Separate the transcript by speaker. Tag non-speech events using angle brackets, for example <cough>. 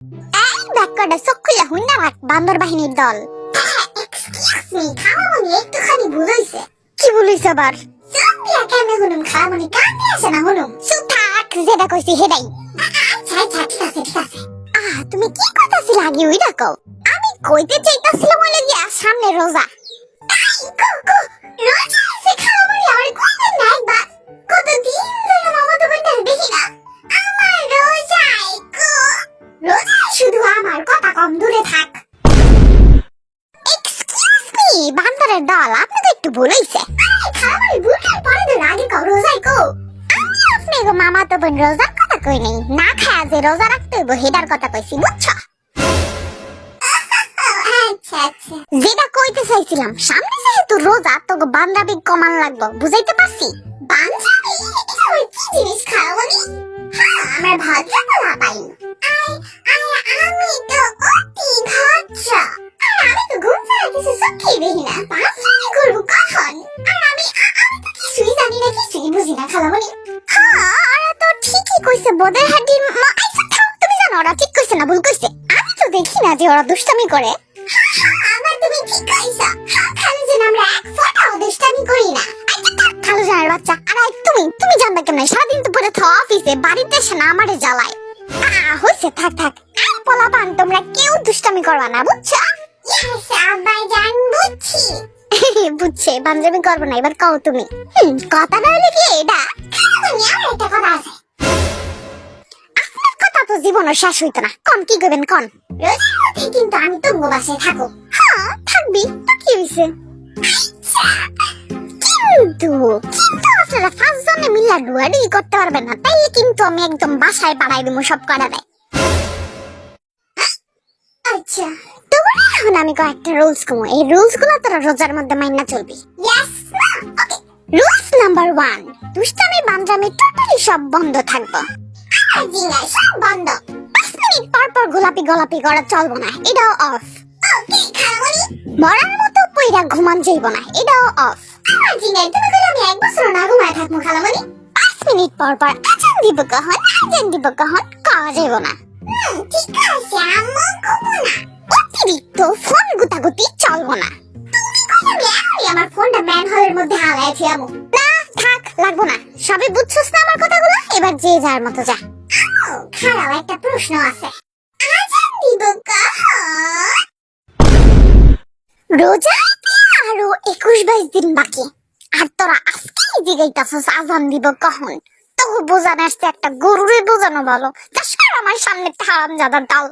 Speaker 1: এই ব্যাককটা চোখ খুলে হুইনা বান্দর বাহিনীর দল। এক্সকিউজ মি খামামনি একটুখানি ভুল হইছে কি ভুল হইছে আবার জম্বিয়া কেমনে হুনুম খামামনি কামে আসে না হুনুম চুপ থাক যেটা কইছি সেটাই। আচ্ছা আচ্ছা ঠিক আছে ঠিক আছে। আহ তুমি কি কইতাছিল আগে ওইটা কও? আমি কইতে চাইতাছিলাম হলে গিয়া সামনে রোজা তাই কো কো রোজা কম দূরে থাক। এক্সকিউজ মি বান্দরের দল আপনাকে একটু বলেইছে। খাবার বুটের পরে তো আগে কও রোজাই কো। আমি আপনি গো মামা তো বোন রোজার কথা কই নাই। না খায়া যে রোজা রাখতে হইব হেডার কথা কইছি বুঝছ? আচ্ছা আচ্ছা। যেটা কইতে চাইছিলাম সামনে যেহেতু রোজা তো বান্দাবি কমান লাগবো বুঝাইতে পারছি? এটা কি জিনিস হ্যাঁ আমরা পাই কিছু চোখেই দেখি না করব কখন আর আমি আমি তো কিছুই জানি না, কিছুই বুঝি না খালামণি হ্যাঁ ওরা তো ঠিকই কইছে বোদের হাড্ডির মা থাম, তুমি জানো ওরা ঠিক কইছে না ভুল কইছে? আমি তো দেখি না যে ওরা দুষ্টামি করে। আবার তুমি ঠিক কইছো। খালু যেন আমরা এক ফোঁটাও দুষ্টামি করি না। আচ্ছা খালু জানার বাচ্চা। আর, তুমি তুমি জানবে কেমন? সারাদিন তো পরে থ অফিসে, বাড়িতে এসে না আমারে জ্বালায়। হইছে, থাক থাক। পোলাপান, তোমরা কেউ দুষ্টামি করবা না, বুঝছ? আব্বাই জান <laughs> বুঝছি না এবার কও তুমি। হুম, কথাটা হলো কি এটা? কথা কথা তো শেষ হইতো না কন কি করবেন কন? কিন্তু আমি তো বাসায় থাকো। হ্যাঁ থাকবি তো কি হইছে? কিন্তু কিন্তু আপনারা পাঁচজনে মিল্লা ডুয়াডি করতে পারবেন না তাইলে কিন্তু আমি একদম বাসায় বাড়াই দিব সব করা দেয়। আচ্ছা তবে এখন আমি কয়েকটা রুলস কমো। এই রুলসগুলো তোরা রোজার মধ্যে মাইনা চলবি। রুলস নাম্বার ওয়ান দুষ্টামি বান্দামি টোটালি সব বন্ধ থাকব। সব বন্ধ। পাঁচ মিনিট পর পর গোলাপি গোলাপি করা চলবো না, এটাও অফ ওকে খালামণি মরার মতো পইরা ঘুমান যাইব না, এটাও অফ আমার পাঁচ মিনিট পর পর আজান দিব কখন, আজান দিব কখন কাওয়া যাইব না। ঠিক আছে আম্মু ঘুমো না। অতিরিক্ত ফোন গুতাগুতি চলবো না। তুমি কইলে আমি আমার ফোনটা ম্যান হলের মধ্যে হালায় থিয়ামু না, থাক, লাগবো না। সবে বুঝছস না আমার কথাগুলো? এবার যে যার মতো যা। খারাপ একটা প্রশ্ন আছে। আজান দিব কখন? রোজা আরও একুশ বাইশ দিন বাকি। আর তোরা আজকেই জিগাইতাছস আজান দিব কখন? বোঝানো আসছে একটা গরুরে বোঝানো ভালো। তা আমার সামনে একটা হারাম জাদার ডাল।